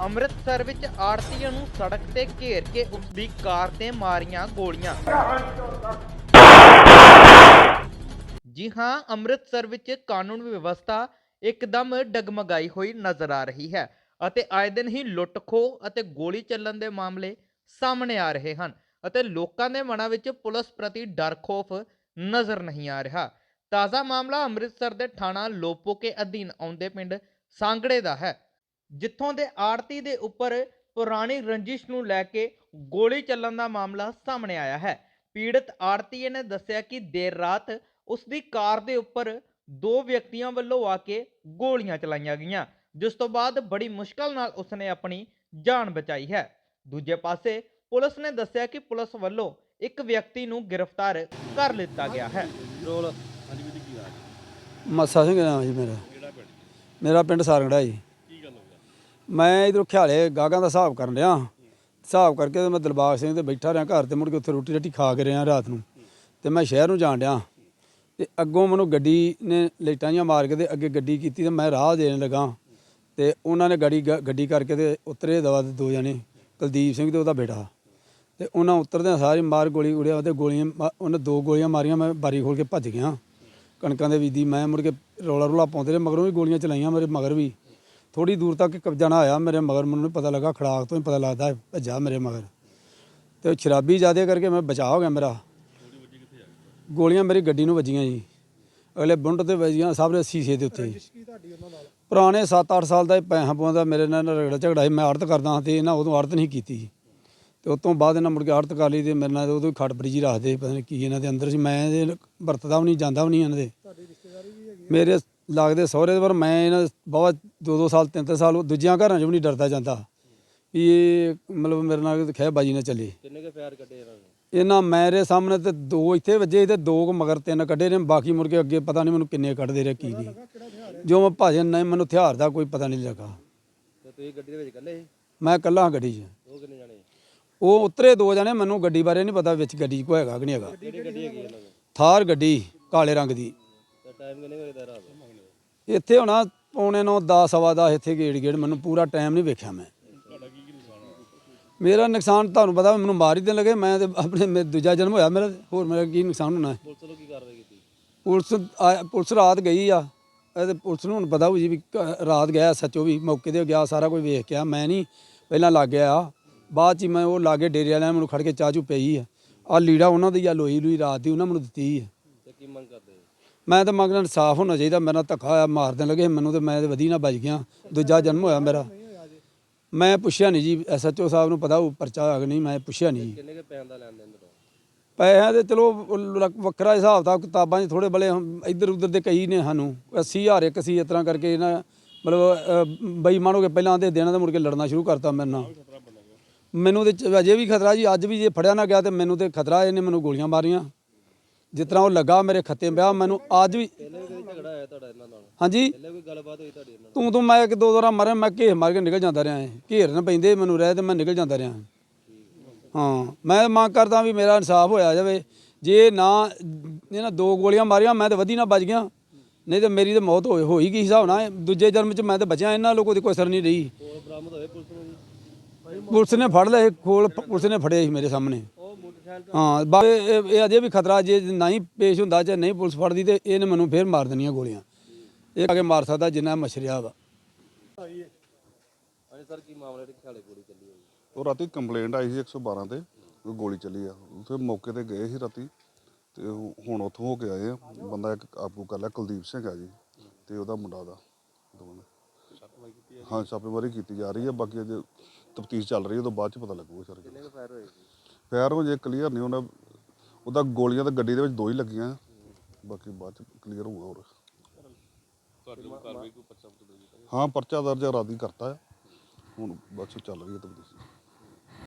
ਅੰਮ੍ਰਿਤਸਰ ਵਿੱਚ ਆੜਤੀਆਂ ਨੂੰ ਸੜਕ ਤੇ ਘੇਰ ਕੇ ਉਸ ਦੀ ਕਾਰ ਤੇ ਮਾਰੀਆਂ ਗੋਲੀਆਂ। ਜੀ ਹਾਂ, ਅੰਮ੍ਰਿਤਸਰ ਵਿੱਚ ਕਾਨੂੰਨ ਵਿਵਸਥਾ ਇੱਕਦਮ ਡਗਮਗਾਈ ਹੋਈ ਨਜ਼ਰ ਆ ਰਹੀ ਹੈ ਅਤੇ ਆਏ ਦਿਨ ਹੀ ਲੁੱਟ-ਖੋਹ ਅਤੇ ਗੋਲੀ ਚੱਲਣ ਦੇ ਮਾਮਲੇ ਸਾਹਮਣੇ ਆ ਰਹੇ ਹਨ ਅਤੇ ਲੋਕਾਂ ਦੇ ਮਨਾਂ ਵਿੱਚ ਪੁਲਿਸ ਪ੍ਰਤੀ ਡਰ ਖੋਫ ਨਜ਼ਰ ਨਹੀਂ ਆ ਰਿਹਾ। ਤਾਜ਼ਾ ਮਾਮਲਾ ਅੰਮ੍ਰਿਤਸਰ ਦੇ ਥਾਣਾ ਲੋਪੋਕੇ ਅਧੀਨ ਆਉਂਦੇ ਪਿੰਡ ਸਾਂਗੜੇ ਦਾ ਹੈ। ਜਿੱਥੋਂ ਦੇ ਆੜਤੀ ਦੇ ਉੱਪਰ ਪੁਰਾਣੀ ਰੰਜਿਸ਼ ਨੂੰ ਲੈ ਕੇ ਗੋਲੀ ਚੱਲਣ ਦਾ ਮਾਮਲਾ ਸਾਹਮਣੇ ਆਇਆ ਹੈ। ਪੀੜਤ ਆੜਤੀਏ ਨੇ ਦੱਸਿਆ ਕਿ ਦੇਰ ਰਾਤ ਉਸ ਦੀ ਕਾਰ ਦੇ ਉੱਪਰ ਦੋ ਵਿਅਕਤੀਆਂ ਵੱਲੋਂ ਆ ਕੇ ਗੋਲੀਆਂ ਚਲਾਈਆਂ ਗਈਆਂ ਜਿਸ ਤੋਂ ਬਾਅਦ ਬੜੀ ਮੁਸ਼ਕਲ ਨਾਲ ਉਸਨੇ ਆਪਣੀ ਜਾਨ ਬਚਾਈ ਹੈ। ਦੂਜੇ ਪਾਸੇ ਪੁਲਿਸ ਨੇ ਦੱਸਿਆ ਕਿ ਪੁਲਿਸ ਵੱਲੋਂ ਇੱਕ ਵਿਅਕਤੀ ਨੂੰ ਗ੍ਰਿਫਤਾਰ ਕਰ ਲਿੱਤਾ ਗਿਆ ਹੈ। ਰੋਲ ਮੱਸਾ ਸਿੰਘ ਨਾਮ ਜੀ ਮੇਰਾ। ਮੇਰਾ ਪਿੰਡ ਸਾਰੰਗੜਾ ਜੀ। ਮੈਂ ਇਧਰੋਂ ਖਿਆਲੇ ਗਾਗਾਂ ਦਾ ਹਿਸਾਬ ਕਰਨ ਰਿਹਾ ਹਿਸਾਬ ਕਰਕੇ ਤੇ ਮੈਂ ਦਿਲਬਾਗ ਸਿੰਘ ਤੇ ਬੈਠਾ ਰਿਹਾ ਘਰ ਤੇ, ਮੁੜ ਕੇ ਉੱਥੇ ਰੋਟੀ ਰੱਟੀ ਖਾ ਕੇ ਰਿਹਾ ਰਾਤ ਨੂੰ। ਤੇ ਮੈਂ ਸ਼ਹਿਰ ਨੂੰ ਜਾਣ ਡਿਆ। ਤੇ ਅੱਗੋਂ ਮੈਨੂੰ ਗੱਡੀ ਨੇ ਲਾਈਟਾਂ ਜਿਹੀਆਂ ਮਾਰ ਕੇ ਤੇ ਅੱਗੇ ਗੱਡੀ ਕੀਤੀ ਤੇ ਮੈਂ ਰਾਹ ਦੇਣ ਲੱਗਾ। ਤੇ ਉਹਨਾਂ ਨੇ ਗੱਡੀ ਗੱਡੀ ਕਰਕੇ ਤੇ ਉਤਰੇ ਦਵਾ ਦੇ ਦੋ ਜਣੇ, ਕੁਲਦੀਪ ਸਿੰਘ ਤੇ ਉਹਦਾ ਬੇਟਾ। ਤੇ ਉਹਨਾਂ ਉਤਰਦਿਆਂ ਸਾਰੀ ਮਾਰ ਗੋਲੀ ਉੜਿਆ ਤੇ ਗੋਲੀਆਂ ਮਾ- ਉਹਨੇ ਦੋ ਗੋਲੀਆਂ ਮਾਰੀਆਂ, ਮੈਂ ਬਾਰੀ ਖੋਲ ਕੇ ਭੱਜ ਗਿਆ। ਕਣਕਾਂ ਦੇ ਬੀਦੀ ਮੈਂ ਮੁੜ ਕੇ ਰੌਲਾ ਰੌਲਾ ਪਾਉਂਦੇ ਰਹੇ, ਮਗਰੋਂ ਵੀ ਗੋਲੀਆਂ ਚਲਾਈਆਂ ਮੇਰੇ ਮਗਰ ਵੀ। ਥੋੜੀ ਦੂਰ ਤੱਕ ਕਬਜ਼ਾ ਨਾ ਆਇਆ ਮੇਰੇ ਮਗਰ, ਮੈਨੂੰ ਨੀ ਪਤਾ ਲੱਗਾ, ਖੜਾਕ ਤੋਂ ਹੀ ਪਤਾ ਲੱਗਦਾ ਭੱਜਾ ਮੇਰੇ ਮਗਰ। ਤੇ ਉਹ ਸ਼ਰਾਬੀ ਜ਼ਿਆਦਾ ਕਰਕੇ ਮੈਂ ਬਚਾਅ ਹੋ ਗਿਆ ਮੇਰਾ। ਗੋਲੀਆਂ ਮੇਰੀ ਗੱਡੀ ਨੂੰ ਵੱਜੀਆਂ ਜੀ। ਅਗਲੇ ਬੁੰਡ ਤੇ ਵੱਜੀਆਂ, ਸਭ ਦੇ ਸ਼ੀਸ਼ੇ ਦੇ ਉੱਤੇ। ਪੁਰਾਣੇ 7-8 ਸਾਲ ਦਾ ਪੈਸਾ ਪਵਾਉਂਦਾ ਮੇਰੇ ਨਾਲ ਰਗੜਾ ਝਗੜਾ ਸੀ, ਮੈਂ ਆੜਤ ਕਰਦਾ ਹਾਂ ਤੇ ਇਹਨਾਂ ਉਦੋਂ ਆੜਤ ਨਹੀਂ ਕੀਤੀ ਤੇ ਉਸ ਤੋਂ ਬਾਅਦ ਇਹਨਾਂ ਮੁੜ ਕੇ ਆੜਤ ਕਰ ਲਈ ਤੇ ਮੇਰੇ ਨਾਲ ਉਦੋਂ ਖੜ ਬਰੀਜੀ ਰੱਖਦੇ ਪਤਾ ਨਹੀਂ ਕੀ ਇਹਨਾਂ ਦੇ ਅੰਦਰ ਸੀ। ਮੈਂ ਵਰਤਦਾ ਵੀ ਨਹੀਂ, ਜਾਂਦਾ ਵੀ ਨਹੀਂ ਇਹਨਾਂ ਦੇ। ਮੇਰੇ ਲੱਗਦੇ ਸਹੁਰੇ ਪਰ ਮੈਂ ਇਹਨਾਂ ਬਹੁਤ ਦੋ ਦੋ ਸਾਲ ਤਿੰਨ ਤਿੰਨ ਸਾਲ ਦੂਜਿਆਂ ਘਰਾਂ 'ਚ ਵੀ ਨਹੀਂ ਡਰਦਾ ਜਾਂਦਾ। ਵੀ ਇਹ ਮਤਲਬ ਮੇਰੇ ਨਾਲ ਖਹਿ ਬਾਜੀ ਨਾ ਚੱਲੇ। ਕਿੰਨੇ ਕੇ ਫਾਇਰ ਕੱਢੇ ਇਹਨਾਂ ਨੇ? ਇਹਨਾਂ ਮੇਰੇ ਸਾਹਮਣੇ ਤੇ ਦੋ ਇੱਥੇ ਵੱਜੇ ਤੇ ਦੋ ਕੁ ਮਗਰ ਤਿੰਨ ਕੱਢੇ ਨੇ ਬਾਕੀ ਮੁੜ ਕੇ ਅੱਗੇ ਪਤਾ ਨਹੀਂ ਮੈਨੂੰ ਕਿੰਨੇ ਕੱਢਦੇ ਰਹੇ ਕੀ ਨਹੀਂ। ਜੋ ਮੈਂ ਭਾਜਨ ਨਹੀਂ ਮੈਨੂੰ ਹਥਿਆਰ ਦਾ ਕੋਈ ਪਤਾ ਨਹੀਂ ਲੱਗਾ। ਤੇ ਤੁਸੀਂ ਗੱਡੀ ਦੇ ਵਿੱਚ ਇਕੱਲੇ ਸੀ? ਮੈਂ ਇਕੱਲਾ ਹਾਂ ਗੱਡੀ 'ਚ। ਉਹ ਕਿੰਨੇ ਜਾਣੇ? ਉਹ ਉਤਰੇ ਦੋ ਜਣੇ ਮੈਨੂੰ ਗੱਡੀ ਬਾਰੇ ਨਹੀਂ ਪਤਾ ਵਿੱਚ ਗੱਡੀ ਕੋਈ ਹੈਗਾ ਕਿ ਨਹੀਂ ਹੈਗਾ। ਥਾਰ ਗੱਡੀ ਕਾਲੇ ਰੰਗ ਦੀ। ਟਾਈਮ ਕਿੰਨੇ ਵਜੇ ਦਾ ਰਾਤ ਦਾ? ਇੱਥੇ ਹੋਣਾ ਪੌਣੇ ਨੂੰ 10 ਸਵਾ 10 ਇੱਥੇ ਗੇੜ ਗੇੜ ਮੈਨੂੰ ਪੂਰਾ ਟਾਈਮ ਨਹੀਂ ਵੇਖਿਆ ਮੈਂ। ਮੇਰਾ ਨੁਕਸਾਨ ਤੁਹਾਨੂੰ ਪਤਾ ਮੈਨੂੰ ਮਾਰ ਹੀ ਦੇਣ ਲੱਗੇ ਮੈਂ ਤੇ ਆਪਣੇ ਮੇ- ਦੂਜਾ ਜਨਮ ਹੋਇਆ ਮੇਰਾ ਹੋਰ ਮੇਰਾ ਕੀ ਨੁਕਸਾਨ ਹੋਣਾ? ਹੈ ਪੁਲਿਸ ਵੱਲੋਂ ਕੀ ਕਾਰਵਾਈ ਕੀਤੀ? ਪੁਲਿਸ ਆ- ਪੁਲਿਸ ਰਾਤ ਗਈ ਆ ਇਹ ਤੇ ਪੁਲਿਸ ਨੂੰ ਹੁਣ ਪਤਾ ਹੋ ਜੀ ਵੀ ਕ- ਰਾਤ ਗਿਆ ਸੱਚੋ ਵੀ ਮੌਕੇ ਤੇ ਗਿਆ ਸਾਰਾ ਕੁਝ ਵੇਖ ਕੇ ਆ ਮੈਂ ਨਹੀਂ ਪਹਿਲਾਂ ਲੱਗ ਗਿਆ ਬਾਅਦ ਚ ਹੀ ਮੈਂ ਉਹ ਲਾਗੇ ਡੇਰੇ ਵਾਲਿਆਂ ਨੇ ਮੈਨੂੰ ਖੜ ਕੇ ਚਾਹ ਚੂ ਪਈ ਆ। ਆ ਲੀੜਾ ਉਹਨਾਂ ਦੀ ਆ ਲੋਈ ਲੂਈ ਰਾਤ ਦੀ ਉਹਨਾਂ ਮੈਨੂੰ ਦਿੱਤੀ ਆ। ਤੇ ਕੀ ਮੰਗ ਕਰਦੇ ਮੈਂ ਤਾਂ ਮੰਗਣਾ ਇਨਸਾਫ ਹੋਣਾ ਚਾਹੀਦਾ ਮੇਰਾ ਧੱਕਾ ਹੋਇਆ ਮਾਰ ਦੇਣ ਲੱਗੇ ਮੈਨੂੰ ਤੇ ਮੈਂ ਤੇ ਵਧੀ ਨਾ ਬਚ ਗਿਆ ਦੂਜਾ ਜਨਮ ਹੋਇਆ ਮੇਰਾ। ਮੈਂ ਪੁੱਛਿਆ ਨਹੀਂ ਜੀ ਐਸਐਚਓ ਸਾਹਿਬ ਨੂੰ ਪਤਾ ਉਹ ਪਰਚਾ ਹੋਇਆ ਕਿ ਨਹੀਂ ਮੈਂ ਪੁੱਛਿਆ ਨਹੀਂ ਜੀ। ਕਿੰਨੇ ਕੇ ਪੈਣ ਦਾ ਲੈਣ ਦੇਣ ਦਾ ਪੈਸਿਆਂ ਦੇ ਚਲੋ ਉਹ ਵੱਖਰਾ ਹਿਸਾਬ ਤਾਂ ਕਿਤਾਬਾਂ 'ਚ ਥੋੜੇ ਬਲੇ ਇੱਧਰ ਉੱਧਰ ਦੇ ਕਈ ਨੇ ਸਾਨੂੰ 80000 ਇੱਕ ਸੀ ਇਸ ਤਰ੍ਹਾਂ ਕਰਕੇ ਇਹਨਾਂ ਮਤਲਬ ਬੇਈਮਾਨ ਹੋ ਕੇ ਪਹਿਲਾਂ ਆਂਦੇ ਦੇਣਾ ਤੇ ਮੁੜ ਕੇ ਲੜਨਾ ਸ਼ੁਰੂ ਕਰਤਾ ਮੇਰੇ ਨਾਲ। ਮੈਨੂੰ ਤੇ ਅਜੇ ਵੀ ਖਤਰਾ ਜੀ ਅੱਜ ਵੀ ਜੇ ਫੜਿਆ ਨਾ ਗਿਆ ਤੇ ਮੈਨੂੰ ਤੇ ਖਤਰਾ ਇਹਨੇ ਮੈਨੂੰ ਗੋਲੀਆਂ ਮਾਰੀਆਂ। ਜਿਸ ਤਰ੍ਹਾਂ ਉਹ ਲੱਗਾ ਮੇਰੇ ਖੱਤੇ ਪਿਆ ਮੈਨੂੰ ਅੱਜ ਵੀ ਝਗੜਾ ਤੁਹਾਡਾ ਇਹਨਾਂ ਨਾਲ ਹਾਂਜੀ? ਪਹਿਲੇ ਕੋਈ ਗੱਲਬਾਤ ਹੋਈ ਤੁਹਾਡੀ ਇਹਨਾਂ ਨਾਲ ਤੂੰ ਤੂੰ ਮੈਂ ਇੱਕ ਦੋ ਵਾਰ ਮਰੇ ਮੈਂ ਘੇਰ ਮਾਰ ਕੇ ਨਿਕਲ ਜਾਂਦਾ ਰਿਹਾ ਘੇਰਨ ਪੈਂਦੇ ਮੈਨੂੰ ਰਹਿ ਤੇ ਮੈਂ ਨਿਕਲ ਜਾਂਦਾ ਰਿਹਾ। ਹਾਂ ਮੈਂ ਮੰਗ ਕਰਦਾ ਵੀ ਮੇਰਾ ਇਨਸਾਫ ਹੋਇਆ ਜਾਵੇ। ਜੇ ਨਾ ਇਹਨਾਂ ਦੋ ਗੋਲੀਆਂ ਮਾਰੀਆਂ ਮੈਂ ਤਾਂ ਵਧੀ ਨਾ ਬਚ ਗਿਆ। ਨਹੀਂ ਤੇ ਮੇਰੀ ਤਾਂ ਮੌਤ ਹੋਈ ਹੋਈ ਕੀ ਹਿਸਾਬ ਨਾਲ? ਦੂਜੇ ਜਨਮ ਚ ਮੈਂ ਤਾਂ ਬਚਿਆ ਇਹਨਾਂ ਲੋਕੋ ਦੀ ਕੋਈ ਅਸਰ ਨਹੀਂ ਰਹੀ। ਪੁਲਿਸ ਨੂੰ ਨੇ ਫੜ ਲਏ ਖੋਲ ਪੁਲਿਸ ਨੇ ਫੜਿਆ ਸੀ ਮੇਰੇ ਸਾਹਮਣੇ। ਹਾਂ ਬਾ ਇਹ ਇਹ- ਇਹ ਅਜੇ ਵੀ ਖਤਰਾ ਜੇ ਨਹੀਂ ਪੇਸ਼ ਹੁੰਦਾ ਚਾਹੇ ਨਹੀਂ ਪੁਲਿਸ ਫੜਦੀ ਤੇ ਇਹਨੇ ਮੈਨੂੰ ਫੇਰ ਮਾਰ ਦੇਣੀਆਂ ਗੋਲੀਆਂ। ਇਹ ਆ ਕੇ ਮਾਰ ਸਕਦਾ ਜਿੰਨਾ ਮਛਰਿਆ ਵਾ। ਉਹ ਰਾਤੀ ਕੰਪਲੇਂਟ ਆਈ ਸੀ 112 ਤੇ ਉਹ ਗੋਲੀ ਚੱਲੀ ਆ। ਉੱਥੇ ਮੌਕੇ ਤੇ ਗਏ ਸੀ ਰਾਤੀ ਤੇ ਉਹ ਹੁਣ ਉੱਥੋਂ ਹੋ ਕੇ ਆਏ ਆ। ਬੰਦਾ ਇੱਕ ਆਪੂ ਕਰ ਲਿਆ ਕੁਲਦੀਪ ਸਿੰਘ ਆ ਜੀ ਤੇ ਉਹਦਾ ਮੁੰਡਾ ਦਾ ਦੋਵਾਂ। ਹਾਂ ਛਾਪੇਮਾਰੀ ਕੀਤੀ ਜਾ ਰਹੀ ਹੈ ਬਾਕੀ ਅਜੇ ਤਫਤੀਸ਼ ਚੱਲ ਰਹੀ ਹੈ ਉਹ ਤੋਂ ਬਾਅਦ ਚ ਪਤਾ ਲੱਗੂਗਾ ਸਰ ਕਿੰਨੇ ਕੇ ਫਾਇਰ ਹੋਏ ਫੈਰ ਹੋ ਜੇ ਕਲੀਅਰ ਨਹੀਂ ਉਹਨਾਂ ਉਹਦਾ ਗੋਲੀਆਂ ਤਾਂ ਗੱਡੀ ਦੇ ਵਿੱਚ ਦੋ ਹੀ ਲੱਗੀਆਂ ਬਾਕੀ ਬਾਅਦ ਚ ਕਲੀਅਰ ਹੋਊਗਾ ਹੋਰ। ਹਾਂ ਪਰਚਾ ਦਰਜ ਰਾਦੀ ਕਰਤਾ ਹੈ ਹੁਣ ਬਸ ਚੱਲ ਰਹੀ ਹੈ ਤਫਤੀਸ਼